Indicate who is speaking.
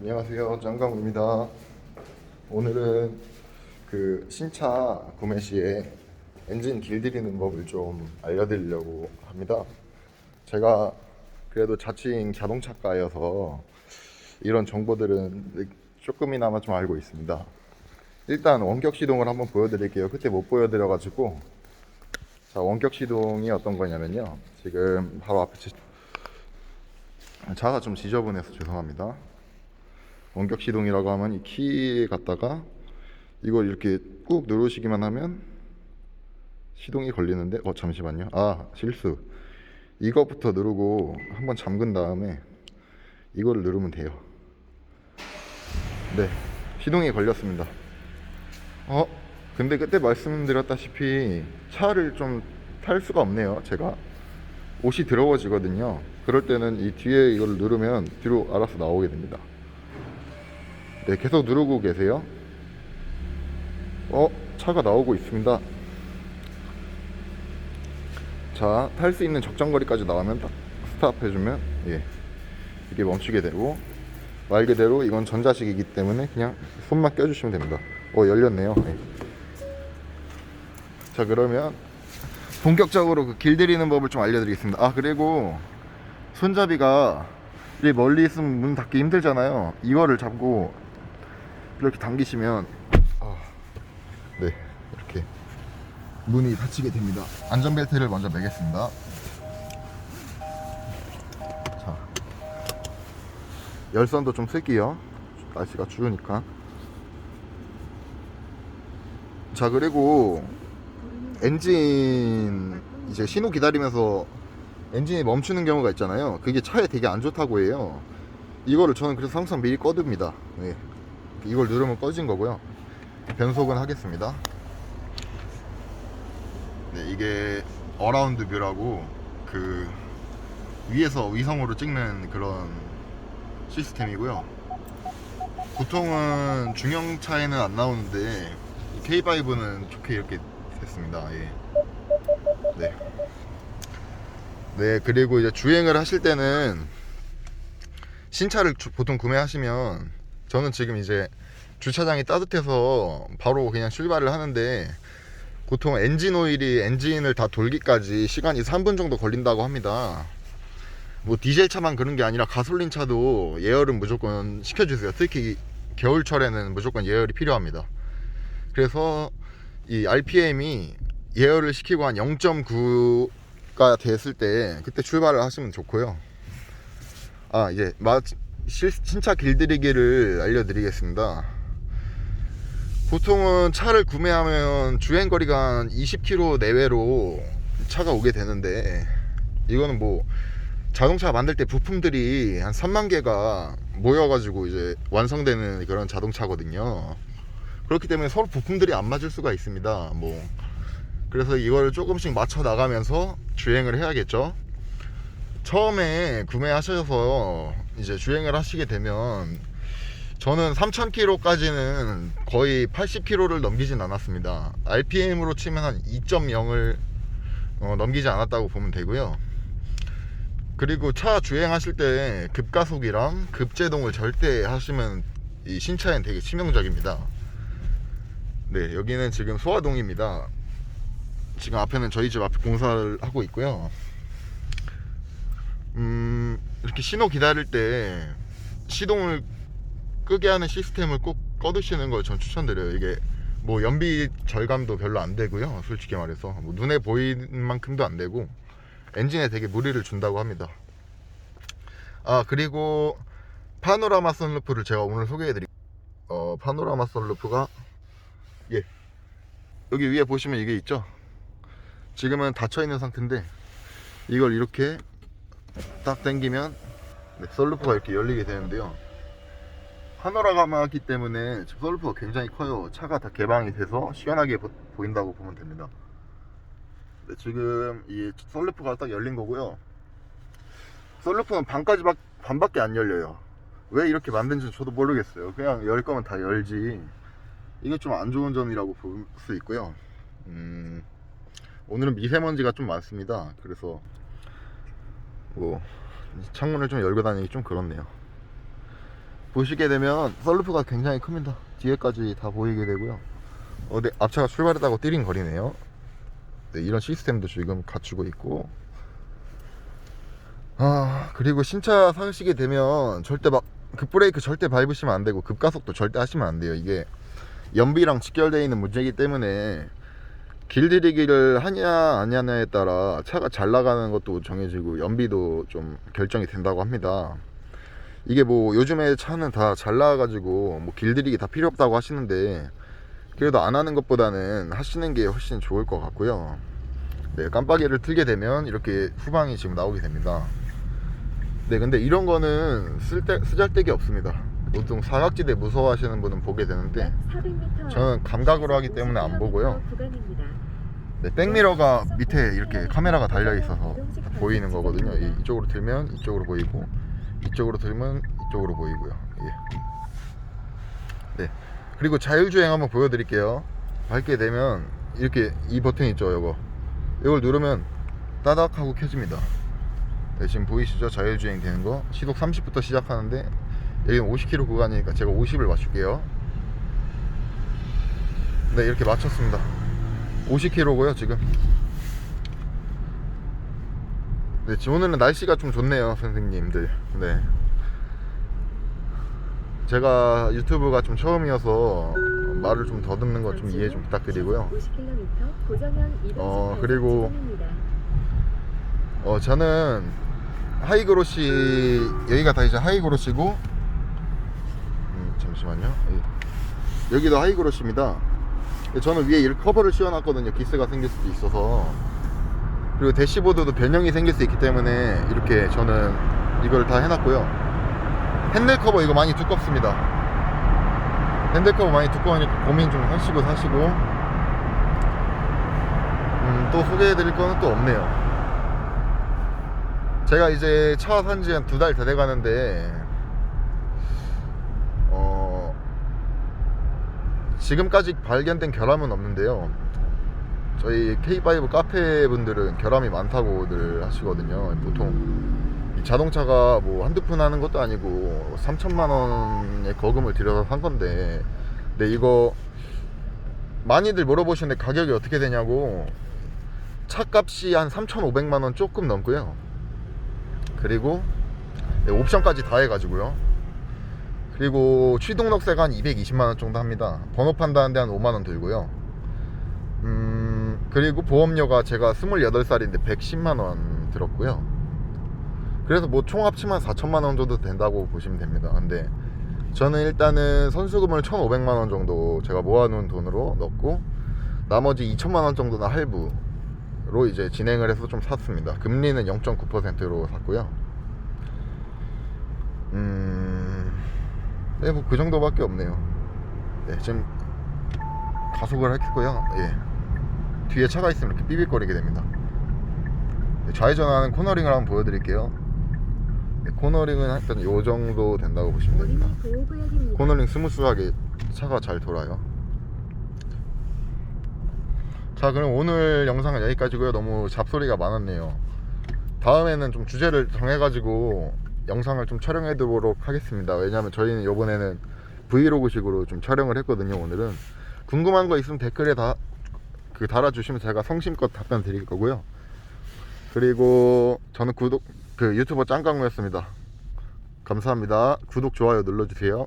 Speaker 1: 안녕하세요. 장강우입니다. 오늘은 그 신차 구매 시에 엔진 길들이는 법을 좀 알려드리려고 합니다. 제가 그래도 자칭 자동차가여서 이런 정보들은 조금이나마 좀 알고 있습니다. 일단 원격 시동을 한번 보여드릴게요. 그때 못 보여드려 가지고. 자 원격 시동이 어떤 거냐면요. 지금 바로 앞에 지- 차가 좀 지저분해서 죄송합니다 원격 시동이라고 하면 이키 갖다가 이걸 이렇게 꾹 누르시기만 하면 시동이 걸리는데 어 잠시만요. 아 실수. 이거부터 누르고 한번 잠근 다음에 이거를 누르면 돼요. 네 시동이 걸렸습니다. 어 근데 그때 말씀드렸다시피 차를 좀 탈 수가 없네요 제가. 옷이 더러워지거든요. 그럴 때는 이 뒤에 이걸 누르면 뒤로 알아서 나오게 됩니다 네, 계속 누르고 계세요. 어, 차가 나오고 있습니다. 자, 탈 수 있는 적정거리까지 나오면 딱 스탑 해주면, 예, 이게 멈추게 되고, 말 그대로 이건 전자식이기 때문에 그냥 손만 껴주시면 됩니다. 어, 열렸네요. 예. 자, 그러면 본격적으로 그 길들이는 법을 좀 알려드리겠습니다. 아, 그리고 손잡이가 이 멀리 있으면 문 닫기 힘들잖아요. 이거를 잡고 이렇게 당기시면 아, 네 이렇게 문이 닫히게 됩니다. 안전벨트를 먼저 매겠습니다. 자 열선도 좀 쓸게요. 날씨가 추우니까. 자 그리고 엔진 이제 신호 기다리면서 엔진이 멈추는 경우가 있잖아요. 그게 차에 되게 안 좋다고 해요. 이거를 저는 그래서 항상 미리 꺼둡니다. 네. 이걸 누르면 꺼진 거고요. 변속은 하겠습니다. 네, 이게 어라운드 뷰라고 그 위에서 위성으로 찍는 그런 시스템이고요. 보통은 중형차에는 안 나오는데 K5는 좋게 이렇게 됐습니다. 예. 네. 네, 그리고 이제 주행을 하실 때는 신차를 주- 보통 구매하시면 저는 지금 이제 주차장이 따뜻해서 바로 그냥 출발을 하는데 보통 엔진 오일이 엔진을 다 돌기까지 시간이 3분 정도 걸린다고 합니다. 뭐 디젤 차만 그런 게 아니라 가솔린 차도 예열은 무조건 시켜주세요. 특히 겨울철에는 무조건 예열이 필요합니다. 그래서 이 RPM이 예열을 시키고 한 0.9가 됐을 때 그때 출발을 하시면 좋고요. 아 이제 마, 실, 신차 길들이기를 알려드리겠습니다. 보통은 차를 구매하면 주행거리가 한 20km 내외로 차가 오게 되는데 이거는 뭐 자동차 만들 때 부품들이 한 3만 개가 모여가지고 이제 완성되는 그런 자동차거든요. 그렇기 때문에 서로 부품들이 안 맞을 수가 있습니다. 뭐 그래서 이걸 조금씩 맞춰 나가면서 주행을 해야겠죠. 처음에 구매하셔서 이제 주행을 하시게 되면 저는 3000km까지는 거의 80km를 넘기진 않았습니다. RPM으로 치면 한 2.0을 어, 넘기지 않았다고 보면 되고요. 그리고 차 주행하실 때 급가속이랑 급제동을 절대 하시면 이 신차엔 되게 치명적입니다. 네, 여기는 지금 소화동입니다. 지금 앞에는 저희 집 앞에 공사를 하고 있고요. 음, 이렇게 신호 기다릴 때 시동을 끄게 하는 시스템을 꼭 꺼두시는 걸 전 추천드려요. 이게 뭐 연비 절감도 별로 안 되고요. 솔직히 말해서 뭐 눈에 보이는 만큼도 안 되고 엔진에 되게 무리를 준다고 합니다. 아 그리고 파노라마 선루프를 제가 오늘 소개해드릴 어 파노라마 선루프가 예 여기 위에 보시면 이게 있죠. 지금은 닫혀 있는 상태인데 이걸 이렇게 딱 당기면 네, 썰루프가 이렇게 열리게 되는데요. 파노라마기 때문에 썰루프가 굉장히 커요. 차가 다 개방이 돼서 시원하게 보, 보인다고 보면 됩니다. 네, 지금 이 썰루프가 딱 열린 거고요. 썰루프는 반까지 박, 반밖에 안 열려요. 왜 이렇게 만든지 저도 모르겠어요. 그냥 열 거면 다 열지. 이게 좀 안 좋은 점이라고 볼 수 있고요. 음, 오늘은 미세먼지가 좀 많습니다. 그래서 뭐 창문을 좀 열고 다니기 좀 그렇네요. 보시게 되면 썰루프가 굉장히 큽니다. 뒤에까지 다 보이게 되고요. 어, 네, 앞차가 출발했다고 띠링거리네요. 네, 이런 시스템도 지금 갖추고 있고. 아 그리고 신차 사시게 되면 절대 막 급브레이크 절대 밟으시면 안 되고 급가속도 절대 하시면 안 돼요. 이게 연비랑 직결되어 있는 문제이기 때문에 길들이기를 하냐 안 하냐에 따라 차가 잘 나가는 것도 정해지고 연비도 좀 결정이 된다고 합니다. 이게 뭐 요즘에 차는 다 잘 나와가지고 뭐 길들이기 다 필요 없다고 하시는데 그래도 안 하는 것보다는 하시는 게 훨씬 좋을 것 같고요. 네 깜빡이를 틀게 되면 이렇게 후방이 지금 나오게 됩니다. 네 근데 이런 거는 쓸데 쓰잘데기 없습니다. 보통 사각지대 무서워하시는 분은 보게 되는데 저는 감각으로 하기 때문에 안 보고요. 네, 백미러가 밑에 이렇게 카메라가 달려 있어서 보이는 거거든요. 이- 이쪽으로 들면 이쪽으로 보이고 이쪽으로 들면 이쪽으로 보이고요. 예. 네. 그리고 자율주행 한번 보여드릴게요. 밟게 되면 이렇게 이 버튼 있죠, 요거. 이걸 누르면 따닥 하고 켜집니다. 네, 지금 보이시죠? 자율주행 되는 거. 시속 30부터 시작하는데 여기는 50km 구간이니까 제가 50을 맞출게요. 네, 이렇게 맞췄습니다. 50km고요, 지금. 네, 지금 오늘은 날씨가 좀 좋네요, 선생님들. 네. 제가 유튜브가 좀 처음이어서 말을 좀 더듬는 거좀 이해 좀 부탁드리고요.
Speaker 2: 50km 고정형
Speaker 1: 어,
Speaker 2: 어,
Speaker 1: 그리고 어, 저는 하이그로시, 여기가 다 이제 하이그로시고, 음, 잠시만요. 예. 여기도 하이그로시입니다. 저는 위에 커버를 씌워놨거든요. 기스가 생길 수도 있어서. 그리고 대시보드도 변형이 생길 수 있기 때문에 이렇게 저는 이걸 다 해놨고요. 핸들 커버 이거 많이 두껍습니다. 핸들 커버 많이 두꺼우니까 고민 좀 하시고 사시고. 음, 또 소개해드릴 거는 또 없네요. 제가 이제 차 산지 한 두 달 다 돼가는데 어 지금까지 발견된 결함은 없는데요. 저희 K5 카페 분들은 결함이 많다고들 하시거든요. 보통 이 자동차가 뭐 한두 푼 하는 것도 아니고 3천만 원의 거금을 들여서 산 건데 근데 이거 많이들 물어보시는데 가격이 어떻게 되냐고 차값이 한 3,500만 원 조금 넘고요. 그리고 네, 옵션까지 다 해가지고요. 그리고 취등록세가 한 220만원 정도 합니다. 번호 판다는데 한 5만원 들고요. 음, 그리고 보험료가 제가 28살인데 110만원 들었고요. 그래서 뭐 총 합치면 4천만원 정도 된다고 보시면 됩니다. 근데 저는 일단은 선수금을 1,500만원 정도 제가 모아놓은 돈으로 넣고 나머지 2천만원 정도는 할부 로 이제 진행을 해서 좀 샀습니다. 금리는 0.9%로 샀고요. 음, 네, 뭐 그 정도밖에 없네요. 네, 지금 가속을 했고요. 예. 뒤에 차가 있으면 이렇게 삐빅거리게 됩니다. 네, 좌회전하는 코너링을 한번 보여드릴게요. 네, 코너링은 하여튼 요 정도 된다고 보시면
Speaker 2: 됩니다.
Speaker 1: 코너링 스무스하게 차가 잘 돌아요. 자 그럼 오늘 영상은 여기까지고요 너무 잡소리가 많았네요 다음에는 좀 주제를 정해가지고 영상을 좀 촬영해 두도록 하겠습니다. 왜냐면 저희는 요번에는 브이로그 식으로 좀 촬영을 했거든요 오늘은. 궁금한 거 있으면 댓글에 다 그 달아주시면 제가 성심껏 답변 드릴 거고요. 그리고 저는 구독 그 유튜버 짱강무였습니다. 감사합니다. 구독 좋아요 눌러주세요